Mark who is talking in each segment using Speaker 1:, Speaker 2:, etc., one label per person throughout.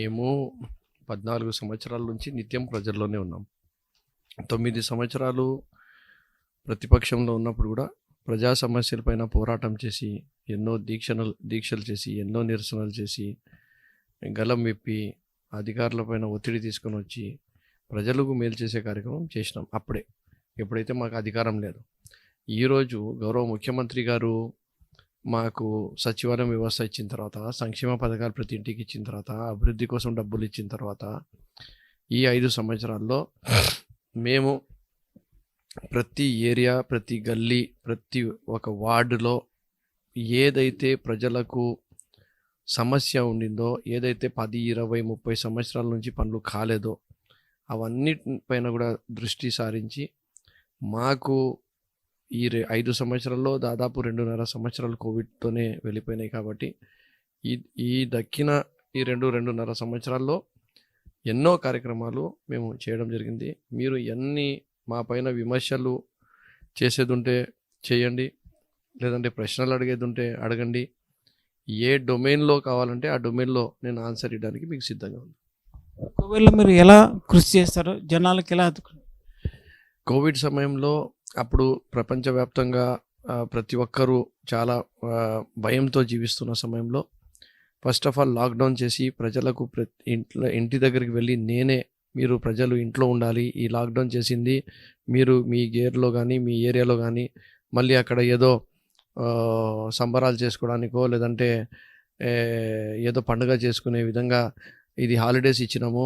Speaker 1: మేము పద్నాలుగు సంవత్సరాల నుంచి నిత్యం ప్రజల్లోనే ఉన్నాం. తొమ్మిది సంవత్సరాలు ప్రతిపక్షంలో ఉన్నప్పుడు కూడా ప్రజా సమస్యలపైన పోరాటం చేసి ఎన్నో దీక్షలు దీక్షలు చేసి ఎన్నో నిరసనలు చేసి గలం విప్పి అధికారులపైన ఒత్తిడి తీసుకొని వచ్చి ప్రజలకు మేలు చేసే కార్యక్రమం చేసినాం అప్పుడే. ఎప్పుడైతే మాకు అధికారం లేదు. ఈరోజు గౌరవ ముఖ్యమంత్రి గారు మాకు సచివాలయం వ్యవస్థ ఇచ్చిన తర్వాత సంక్షేమ పథకాలు ప్రతి ఇంటికి ఇచ్చిన తర్వాత అభివృద్ధి కోసం డబ్బులు ఇచ్చిన తర్వాత ఈ ఐదు సంవత్సరాల్లో మేము ప్రతి ఏరియా ప్రతి గల్లీ ప్రతి ఒక వార్డులో ఏదైతే ప్రజలకు సమస్య ఉండిందో ఏదైతే పది ఇరవై ముప్పై సంవత్సరాల నుంచి పనులు కాలేదో అవన్నిటిపైన కూడా దృష్టి సారించి మాకు ఈ రె ఐదు సంవత్సరాల్లో దాదాపు రెండున్నర సంవత్సరాలు కోవిడ్తోనే వెళ్ళిపోయినాయి కాబట్టి ఈ ఈ దక్కిన ఈ రెండు రెండున్నర సంవత్సరాల్లో ఎన్నో కార్యక్రమాలు మేము చేయడం జరిగింది. మీరు ఎన్ని మా పైన విమర్శలు చేసేది ఉంటే చేయండి లేదంటే ప్రశ్నలు అడిగేది ఉంటే అడగండి. ఏ డొమైన్లో కావాలంటే ఆ డొమైన్లో నేను ఆన్సర్ ఇవ్వడానికి మీకు సిద్ధంగా ఉంది
Speaker 2: ఒకవేళ మీరు ఎలా కృషి చేస్తారు జనాలకు ఎలా?
Speaker 1: కోవిడ్ సమయంలో అప్పుడు ప్రపంచవ్యాప్తంగా ప్రతి ఒక్కరూ చాలా భయంతో జీవిస్తున్న సమయంలో ఫస్ట్ ఆఫ్ ఆల్ లాక్డౌన్ చేసి ప్రజలకు ప్రతి ఇంట్లో ఇంటి దగ్గరికి వెళ్ళి నేనే మీరు ప్రజలు ఇంట్లో ఉండాలి. ఈ లాక్డౌన్ చేసింది మీరు మీ గేర్లో కానీ మీ ఏరియాలో కానీ మళ్ళీ అక్కడ ఏదో సంబరాలు చేసుకోవడానికో లేదంటే ఏదో పండుగ చేసుకునే విధంగా ఇది హాలిడేస్ ఇచ్చినాము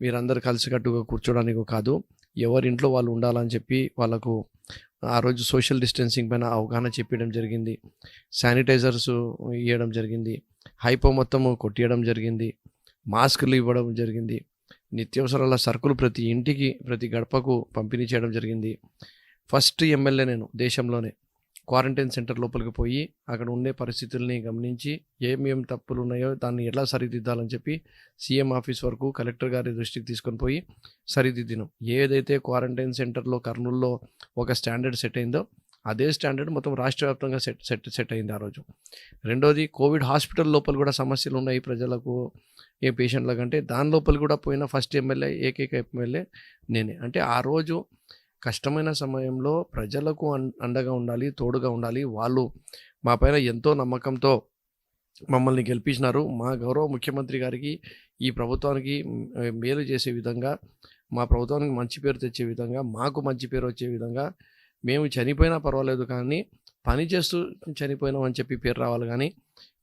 Speaker 1: మీరందరు కలిసికట్టుగా కూర్చోడానికో కాదు ఎవరింట్లో వాళ్ళు ఉండాలని చెప్పి వాళ్ళకు ఆ రోజు సోషల్ డిస్టెన్సింగ్ పైన అవగాహన చెప్పడం జరిగింది. శానిటైజర్స్ ఇవ్వడం జరిగింది. హైపో మొత్తము కొట్టియడం జరిగింది. మాస్కులు ఇవ్వడం జరిగింది. నిత్యావసరాల సరుకులు ప్రతి ఇంటికి ప్రతి గడపకు పంపిణీ చేయడం జరిగింది. ఫస్ట్ ఎమ్మెల్యే నేను దేశంలోనే. క్వారంటైన్ సెంటర్ లోపలికి పోయి అక్కడ ఉండే పరిస్థితుల్ని గమనించి ఏమేం తప్పులు ఉన్నాయో దాన్ని ఎలా సరిదిద్దాలని చెప్పి సీఎం ఆఫీస్ వరకు కలెక్టర్ గారి దృష్టికి తీసుకొని పోయి సరిదిద్దినం. ఏదైతే క్వారంటైన్ సెంటర్లో కర్నూల్లో ఒక స్టాండర్డ్ సెట్ అయిందో అదే స్టాండర్డ్ మొత్తం రాష్ట్ర వ్యాప్తంగా సెట్ సెట్ సెట్ అయింది ఆ రోజు. రెండోది కోవిడ్ హాస్పిటల్ లోపల కూడా సమస్యలు ఉన్నాయి ప్రజలకు ఏ పేషెంట్లకు అంటే దాని లోపల కూడా పోయిన ఫస్ట్ ఎమ్మెల్యే ఏకైక ఎమ్మెల్యే నేనే. అంటే ఆ రోజు కష్టమైన సమయంలో ప్రజలకు అండగా ఉండాలి తోడుగా ఉండాలి. వాళ్ళు మా పైన ఎంతో నమ్మకంతో మమ్మల్ని గెలిపించినారు మా గౌరవ ముఖ్యమంత్రి గారికి ఈ ప్రభుత్వానికి మేలు చేసే విధంగా మా ప్రభుత్వానికి మంచి పేరు తెచ్చే విధంగా మాకు మంచి పేరు వచ్చే విధంగా మేము చనిపోయినా పర్వాలేదు కానీ పని చేస్తూ చనిపోయినాం అని చెప్పి పేరు రావాలి కానీ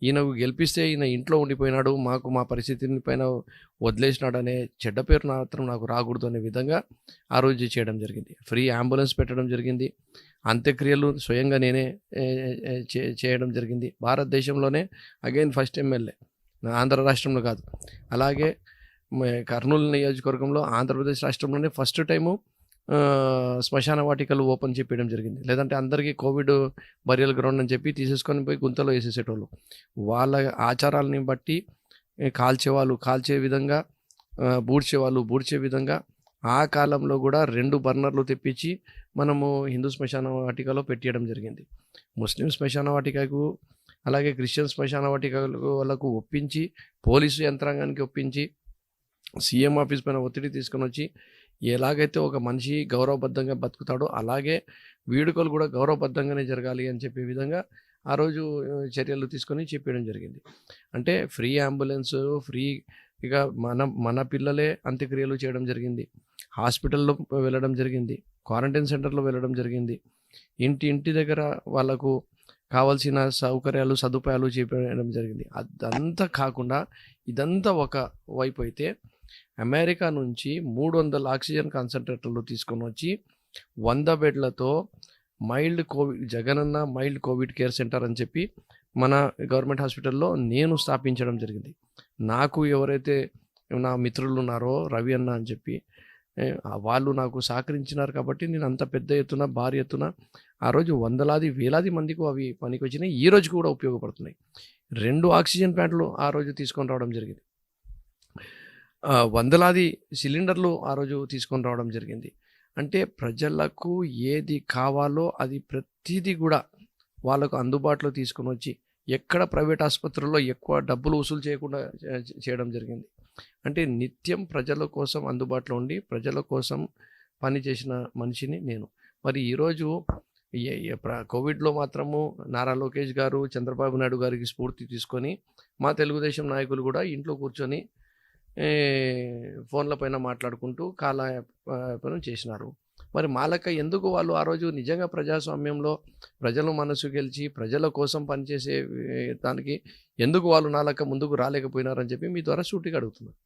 Speaker 1: ఈయనకు గెలిపిస్తే ఈయన ఇంట్లో ఉండిపోయినాడు మాకు మా పరిస్థితిని పైన వదిలేసినాడు అనే చెడ్డ పేరు మాత్రం నాకు రాకూడదు అనే విధంగా ఆ రోజు చేయడం జరిగింది. ఫ్రీ అంబులెన్స్ పెట్టడం జరిగింది. అంత్యక్రియలు స్వయంగా నేనే చే- చేయడం జరిగింది. భారతదేశంలోనే అగైన్ ఫస్ట్ ఎమ్మెల్యే ఆంధ్ర రాష్ట్రంలో కాదు. అలాగే కర్నూలు నియోజకవర్గంలో ఆంధ్రప్రదేశ్ రాష్ట్రంలోనే ఫస్ట్ టైము శ్మశాన వాటికలు ఓపెన్ చెప్పడం జరిగింది. లేదంటే అందరికీ కోవిడ్ బరియల్ గ్రౌండ్ అని చెప్పి తీసేసుకొని పోయి గుంతలో వేసేసేటోళ్ళు. వాళ్ళ ఆచారాలని బట్టి కాల్చేవాళ్ళు కాల్చే విధంగా బూడ్చేవాళ్ళు బూడ్చే విధంగా ఆ కాలంలో కూడా రెండు బర్నర్లు తెప్పించి మనము హిందూ శ్మశాన వాటికలో పెట్టేయడం జరిగింది. ముస్లిం శ్మశాన వాటికకు అలాగే క్రిస్టియన్ శ్మశాన వాటికలకు వాళ్ళకు ఒప్పించి పోలీసు యంత్రాంగానికి ఒప్పించి సీఎం ఆఫీస్ పైన ఒత్తిడి తీసుకొని వచ్చి ఎలాగైతే ఒక మనిషి గౌరవబద్ధంగా బతుకుతాడో అలాగే వీడుకలు కూడా గౌరవబద్ధంగానే జరగాలి అని చెప్పే విధంగా ఆ రోజు చర్యలు తీసుకొని చెప్పడం జరిగింది. అంటే ఫ్రీ అంబులెన్స్ ఫ్రీ ఇక మన మన పిల్లలే అంత్యక్రియలు చేయడం జరిగింది. హాస్పిటల్లో వెళ్ళడం జరిగింది. క్వారంటైన్ సెంటర్లో వెళ్ళడం జరిగింది. ఇంటి ఇంటి దగ్గర వాళ్ళకు కావాల్సిన సౌకర్యాలు సదుపాయాలు చేపడం జరిగింది. అదంతా కాకుండా ఇదంతా ఒక వైపు అయితే అమెరికా నుంచి మూడు వందల ఆక్సిజన్ కాన్సన్ట్రేటర్లు తీసుకొని వచ్చి వంద బెడ్లతో mild covid Jagananna mild covid care centre అని చెప్పి మన గవర్నమెంట్ హాస్పిటల్లో నేను స్థాపించడం జరిగింది. నాకు ఎవరైతే నా మిత్రులు ఉన్నారో రవి అన్న అని చెప్పి వాళ్ళు నాకు సహకరించినారు కాబట్టి నేను అంత పెద్ద ఎత్తున భారీ ఎత్తున ఆ రోజు వందలాది వేలాది మందికి అవి పనికి వచ్చినాయి ఈ రోజు కూడా ఉపయోగపడుతున్నాయి. రెండు ఆక్సిజన్ ప్లాంట్లు ఆ రోజు తీసుకొని రావడం జరిగింది. వందలాది సిలిండర్లు ఆ రోజు తీసుకొని రావడం జరిగింది. అంటే ప్రజలకు ఏది కావాలో అది ప్రతిదీ కూడా వాళ్ళకు అందుబాటులో తీసుకొని వచ్చి ఎక్కడ ప్రైవేట్ ఆసుపత్రుల్లో ఎక్కువ డబ్బులు వసూలు చేయకుండా చేయడం జరిగింది. అంటే నిత్యం ప్రజల కోసం అందుబాటులో ఉండి ప్రజల కోసం పనిచేసిన మనిషిని నేను. మరి ఈరోజు కోవిడ్లో మాత్రము నారా లోకేష్ గారు చంద్రబాబు నాయుడు గారికి స్ఫూర్తి తీసుకొని మా తెలుగుదేశం నాయకులు కూడా ఇంట్లో కూర్చొని ఫోన్ల పైన మాట్లాడుకుంటూ కాలయాపనం చేసినారు. మరి మాలక ఎందుకు వాళ్ళు ఆ రోజు నిజంగా ప్రజాస్వామ్యంలో ప్రజల మనసు గెలిచి ప్రజల కోసం పనిచేసే దానికి ఎందుకు వాళ్ళు నాలక ముందుకు రాలేకపోయినారని చెప్పి మీ ద్వారా సూటిగా అడుగుతున్నారు